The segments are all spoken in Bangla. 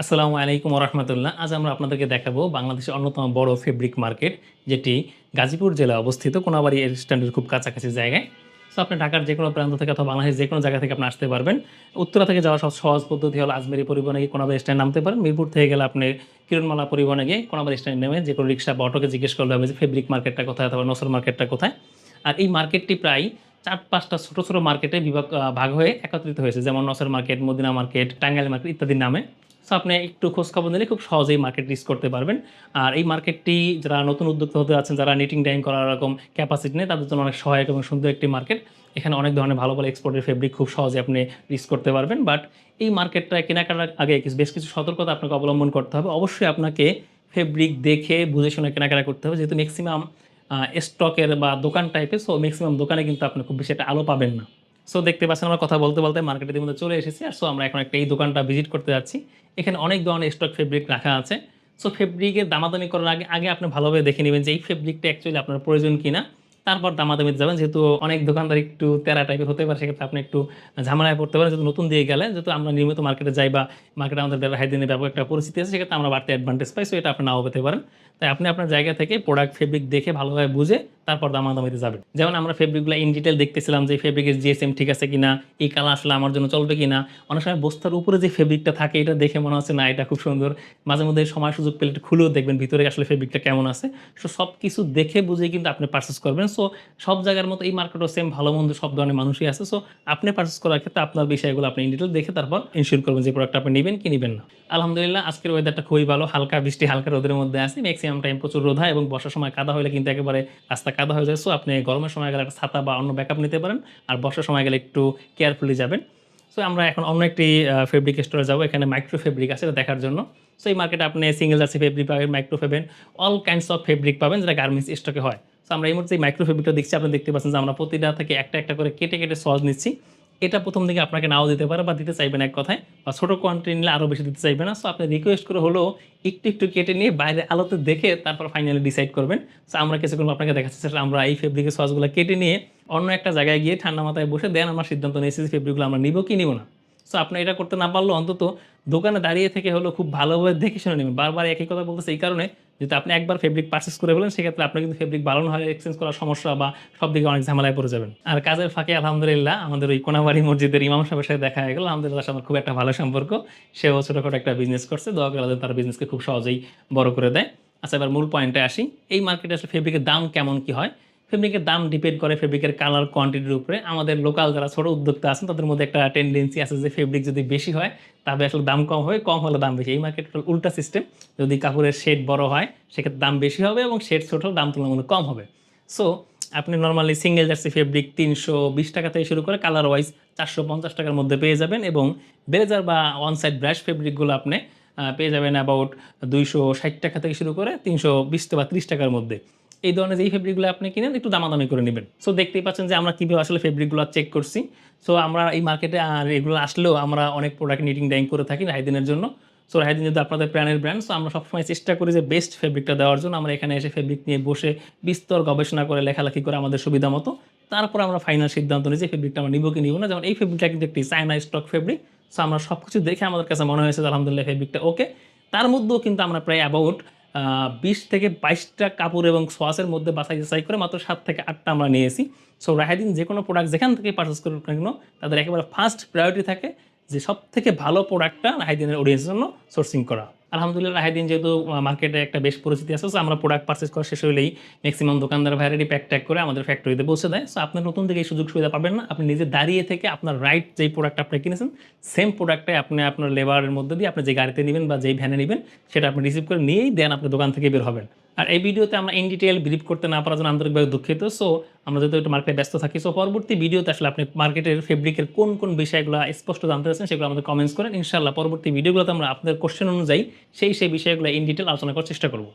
আসসালামু আলাইকুম রহমতুল্লাহ আজ আমরা আপনাদেরকে দেখাবো বাংলাদেশের অন্যতম বড় ফেব্রিক মার্কেট যেটি গাজীপুর জেলায় অবস্থিত কোনাবাড়ি এর স্ট্যান্ডের খুব কাছাকাছি জায়গায়। সো আপনি ঢাকার যে কোনো প্রান্ত থেকে অথবা বাংলাদেশের যে কোনো জায়গা থেকে আপনি আসতে পারবেন। উত্তরা থেকে যাওয়া সব সহজ পদ্ধতি হলো আজমেরি পরিবহনে গিয়ে কোনাবাড়ি স্ট্যান্ড নামতে পারেন। মিরপুর থেকে গেলে আপনি কিরণমালা পরিবহনে গিয়ে কোনাবাড়ি স্ট্যান্ড নেমে যে কোনো রিক্সা বা অটোকে জিজ্ঞেস করলে হবে যে ফেব্রিক মার্কেটটা কোথায়? অথবা নসর মার্কেটটা কোথায়? আর এই মার্কেটটি প্রায় চার পাঁচটা ছোটো ছোটো মার্কেটে বিভাগ ভাগ হয়ে একত্রিত হয়েছে। যেমন Nasar market Madina market Tangail market ইত্যাদির নামে। সো আপনি একটু খোঁজ খবর নিলে খুব সহজেই মার্কেট রিচ করতে পারবেন। আর এই মার্কেটটি যারা নতুন উদ্যোক্তা হতে আছেন যারা নিটিং ডাইং করার এরকম ক্যাপাসিটি নেই, তাদের জন্য অনেক সহায়ক এবং সুন্দর একটি মার্কেট এখানে অনেক ধরনের ভালো ভালো এক্সপোর্টের ফেব্রিক খুব সহজে আপনি রিচ করতে পারবেন। বাট এই মার্কেটটা কেনাকাটার আগে বেশ কিছু সতর্কতা আপনাকে অবলম্বন করতে হবে। অবশ্যই আপনাকে ফেব্রিক দেখে, বুঝে শুনে কেনাকাটা করতে হবে। যেহেতু ম্যাক্সিমাম স্টকের বা দোকান টাইপের সো ম্যাক্সিমাম দোকানে কিন্তু আপনি খুব বেশি একটা আলো পাবেন না। সো দেখতে পাচ্ছেন আমরা কথা বলতে বলতে মার্কেটের মধ্যে চলে এসেছি। আর সো আমরা এখন একটা এই দোকানটা ভিজিট করতে যাচ্ছি। এখানে অনেক ধরনের স্টক ফেব্রিক রাখা আছে। সো ফেব্রিকের দামাদামি করার আগে আগে আপনি ভালোভাবে দেখে নেবেন যে এই ফেব্রিকটা অ্যাকচুয়ালি আপনার প্রয়োজন কিনা। তারপর দামাদামিতে যাবেন যেহেতু অনেক দোকানদার একটু তেরা টাইপের হতে পারে, সেক্ষেত্রে আপনি একটু ঝামেলায় পড়তে পারেন, যেহেতু নতুন দিয়ে গেলে, যেহেতু আমরা নিয়মিত মার্কেটে যাই বা মার্কেটে আমাদের ব্যবহার দিনের ব্যাপক একটা পরিস্থিতি আছে, সেক্ষেত্রে আমরা বাড়তি অ্যাডভান্টেজ পাই সো এটা আপনি নাও পেতে পারেন। তাই আপনি আপনার জায়গা থেকে প্রোডাক্ট ফেব্রিক দেখে ভালোভাবে বুঝে তারপর দামাদামিতে যাবেন যেমন আমরা ফেব্রিকগুলো ইন ডিটেল দেখতেছিলাম যে ফেব্রিকের জিএসএম ঠিক আছে কিনা, এই কালার আসলে আমার জন্য চলবে কিনা, অনেক সময় বস্তার উপরে যে ফেব্রিকটা থাকে, এটা দেখে মনে হচ্ছে না, এটা খুব সুন্দর। মাঝে মধ্যে সময় সুযোগ পেলে খুলেও দেখবেন ভিতরে আসলে ফেব্রিকটা কেমন আছে। সো সব কিছু দেখে বুঝে কিন্তু আপনি পারচেস করবেন। সো সব জায়গার মতো এই মার্কেটও সেম ভালো মন্দ সব ধরনের মানুষই আছে। সো আপনি পারচেস করার ক্ষেত্রে আপনার বিষয়গুলো আপনি ডিটেল দেখে তারপর ইনশিওর করবেন যে প্রোডাক্ট আপনি নেবেন কি নেবেন না। আলহামদুলিল্লাহ, আজকের ওয়েদারটা খুবই ভালো। হালকা বৃষ্টি, হালকা রোদের মধ্যে আছে। ম্যাক্সিমাম টাইম প্রচুর হয় এবং বর্ষার সময় কাদা হলে কিন্তু একেবারে রাস্তা কাদা হয়ে যায়। সো আপনি গরমের সময় গেলে একটা ছাতা বা অন্য ব্যাকআপ নিতে পারেন। আর বর্ষার সময় গেলে একটু কেয়ারফুলি যাবেন। সো আমরা এখন অন্য একটি ফেব্রিক স্টোরে যাব। এখানে মাইক্রো ফেব্রিক আছে এটা দেখার জন্য। সো এই মার্কেটে আপনি সিঙ্গেল জার্সি ফেব্রিক পাবেন মাইক্রো পাবেন অল কাইন্ডস অফ ফেব্রিক পাবেন যেটা গার্মেন্টস স্টকে হয়। আমরা এই মুহূর্তে মাইক্রো ফেব্রিকটা দেখছি। আপনি দেখতে পাচ্ছেন যে আমরা প্রতিটা থেকে একটা একটা করে কেটে কেটে সস নিচ্ছি। এটা প্রথম দিকে আপনাকে নাও দিতে পারে বা দিতে চাইবেন এক কথায়, বা ছোটো কোয়ান্টিটি নিলে আরও বেশি দিতে চাইবে না। সো আপনি রিকোয়েস্ট করে হলেও একটু একটু কেটে নিয়ে বাইরে আলোতে দেখে তারপর ফাইনালি ডিসাইড করবেন। সো আমরা কিছুক্ষণ আপনাকে দেখাচ্ছি সেটা আমরা এই ফেব্রিকের সসগুলো কেটে নিয়ে অন্য একটা জায়গায় গিয়ে ঠান্ডা মাথায় বসে দেন আমরা সিদ্ধান্ত নিয়েছি যে ফেব্রিকগুলো আমরা নিব কি নিব না। সো আপনি এটা করতে না পারলেও অন্তত দোকানে দাঁড়িয়ে থেকে হলো খুব ভালোভাবে দেখে শুনে নেবেন। বারবার একই কথা বলতেছে এই কারণে যদি আপনি একবার ফেব্রিক পারচেস করে বলেন সেক্ষেত্রে আপনার কিন্তু ফেব্রিক বালন হয় এক্সচেঞ্জ করার সমস্যা বা সব দিকে অনেক ঝামেলায় পড়ে যাবেন। আর কাজের ফাঁকে আলহামদুলিল্লাহ আমাদের ওই কোনাবাড়ি মসজিদের ইমাম সাহেবের সাথে দেখা হয়ে গেল। আলহামদুলিল্লাহ আমার খুব একটা ভালো সম্পর্ক। সেও ছোটোখাটো একটা বিজনেস করছে। দোয়া করে তার বিজনেসকে খুব সহজেই বড় করে দেয়। আচ্ছা এবার মূল পয়েন্টে আসি। এই মার্কেটে আসলে ফেব্রিকের দাম কেমন কি হয়? ফেব্রিকের দাম ডিপেন্ড করে ফেব্রিকের কালার কোয়ান্টিটির উপরে। আমাদের লোকাল যারা ছোটো উদ্যোক্তা আছেন, তাদের মধ্যে একটা টেন্ডেন্সি আছে যে ফেব্রিক যদি বেশি হয়, তবে আসলে দাম কম হয় কম হলে দাম বেশি। এই মার্কেট উল্টা সিস্টেম যদি কাপড়ের শেড বড় হয়, সেক্ষেত্রে দাম বেশি হবে এবং শেড ছোট দাম তুলনামূলক কম হবে। সো আপনি নর্মালি সিঙ্গেল জার্সি ফেব্রিক তিনশো বিশ টাকা থেকে শুরু করে কালার ওয়াইজ চারশো পঞ্চাশ টাকার মধ্যে পেয়ে যাবেন এবং ব্লেজার বা ওয়ান সাইড ব্রাশ ফেব্রিকগুলো আপনি পেয়ে যাবেন অ্যাবাউট দুইশো ষাট টাকা থেকে শুরু করে তিনশো বিশ বা ত্রিশ টাকার মধ্যে। এই ধরনের যেই ফেব্রিকগুলো আপনি কিনেন, একটু দামাদামি করে নেবেন। সো দেখতেই পাচ্ছেন যে আমরা কীভাবে আসলে ফেব্রিকগুলো চেক করছি। সো আমরা এই মার্কেটে আর এগুলো আসলেও আমরা অনেক প্রোডাক্ট নিটিং ড্যাং করে থাকি রাইদিনের জন্য। সো রাইদিন যদি আপনাদের প্রাণের ব্র্যান্ড সো আমরা সবসময় চেষ্টা করি যে বেস্ট ফেব্রিকটা দেওয়ার জন্য। আমরা এখানে এসে ফেব্রিক নিয়ে বসে বিস্তর গবেষণা করে, লেখালেখি করে আমাদের সুবিধা মতো। তারপর আমরা ফাইনাল সিদ্ধান্ত নিই যে ফেব্রিকটা আমরা নিব কি নিব না। যেমন এই ফেব্রিকটা কিন্তু একটি চায়না স্টক ফেব্রিক সো আমরা সব কিছু দেখে আমাদের কাছে মনে হয়েছে আলহামদুলিল্লাহ ফেব্রিকটা ওকে তার মধ্যেও কিন্তু আমরা প্রায় অ্যাবাউট বিশ থেকে বাইশটা কাপড় এবং সোয়াসের মধ্যে বাছাই যাচাই করে মাত্র সাত থেকে আটটা আমরা নিয়েছি। সো রাহাদিন যে কোনো প্রোডাক্ট যেখান থেকে পারচেস করুক না কেন, তাদের একেবারে ফার্স্ট প্রায়োরিটি থাকে যে সব থেকে ভালো প্রোডাক্টটা রাহাদিনের অডিয়েন্সের জন্য সোর্সিং করা। আলহামদুলিল্লাহ, রাহেদিন যেহেতু মার্কেটে একটা বেশ পরিস্থিতি আছে সো আমরা প্রোডাক্ট পারচেস করা শেষ হলেই ম্যাক্সিমাম দোকানদার ভ্যারাইটি প্যাক ট্যাক করে আমাদের ফ্যাক্টরিতে পৌঁছে দেয়। সো আপনার নতুন থেকে এই সুযোগ সুবিধা পাবেন না, আপনি নিজে দাঁড়িয়ে থেকে আপনার রাইট যেই প্রোডাক্ট আপনি কিনেছেন সেম প্রোডাক্টটাই আপনি আপনার লেবারের মধ্যে দিয়ে আপনি যে গাড়িতে নেবেন বা যেই ভ্যানে নেবেন, সেটা আপনি রিসিভ করে নিয়েই দেন আপনি দোকান থেকে বের হবেন। আর এই ভিডিওতে আমরা ইন ডিটেল ব্রিফ করতে না পারার জন্য আন্তরিকভাবে দুঃখিত। সো আমরা যেহেতু একটু মার্কেটে ব্যস্ত থাকি সো পরবর্তী ভিডিওতে আসলে আপনি মার্কেটের ফেব্রিকের কোন কোন বিষয়গুলো স্পষ্ট জানতে চাচ্ছেন সেগুলো আমাদের কমেন্টস করেন। ইনশাল্লাহ পরবর্তী ভিডিওগুলোতে আমরা আপনাদের কোশ্চেন অনুযায়ী সেই সেই বিষয়গুলো ইন ডিটেল আলোচনা করার চেষ্টা করব।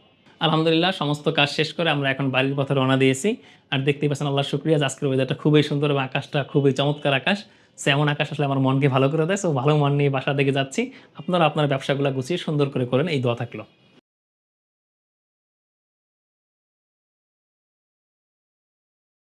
আলহামদুলিল্লাহ, সমস্ত কাজ শেষ করে আমরা এখন বাড়ির পথে রওনা দিয়েছি। আর দেখতেই পাচ্ছেন আল্লাহ শুক্রিয়া আজকের ওয়েদারটা খুবই সুন্দর এবং আকাশটা খুবই চমৎকার আকাশ। সে এমন আকাশ আসলে আমার মনকে ভালো করে দেয়। সো ভালো মন নিয়ে বাসা দিকে যাচ্ছি। আপনারা আপনার ব্যবসাগুলো গুছিয়ে সুন্দর করে করেন, এই দোয়া থাকল।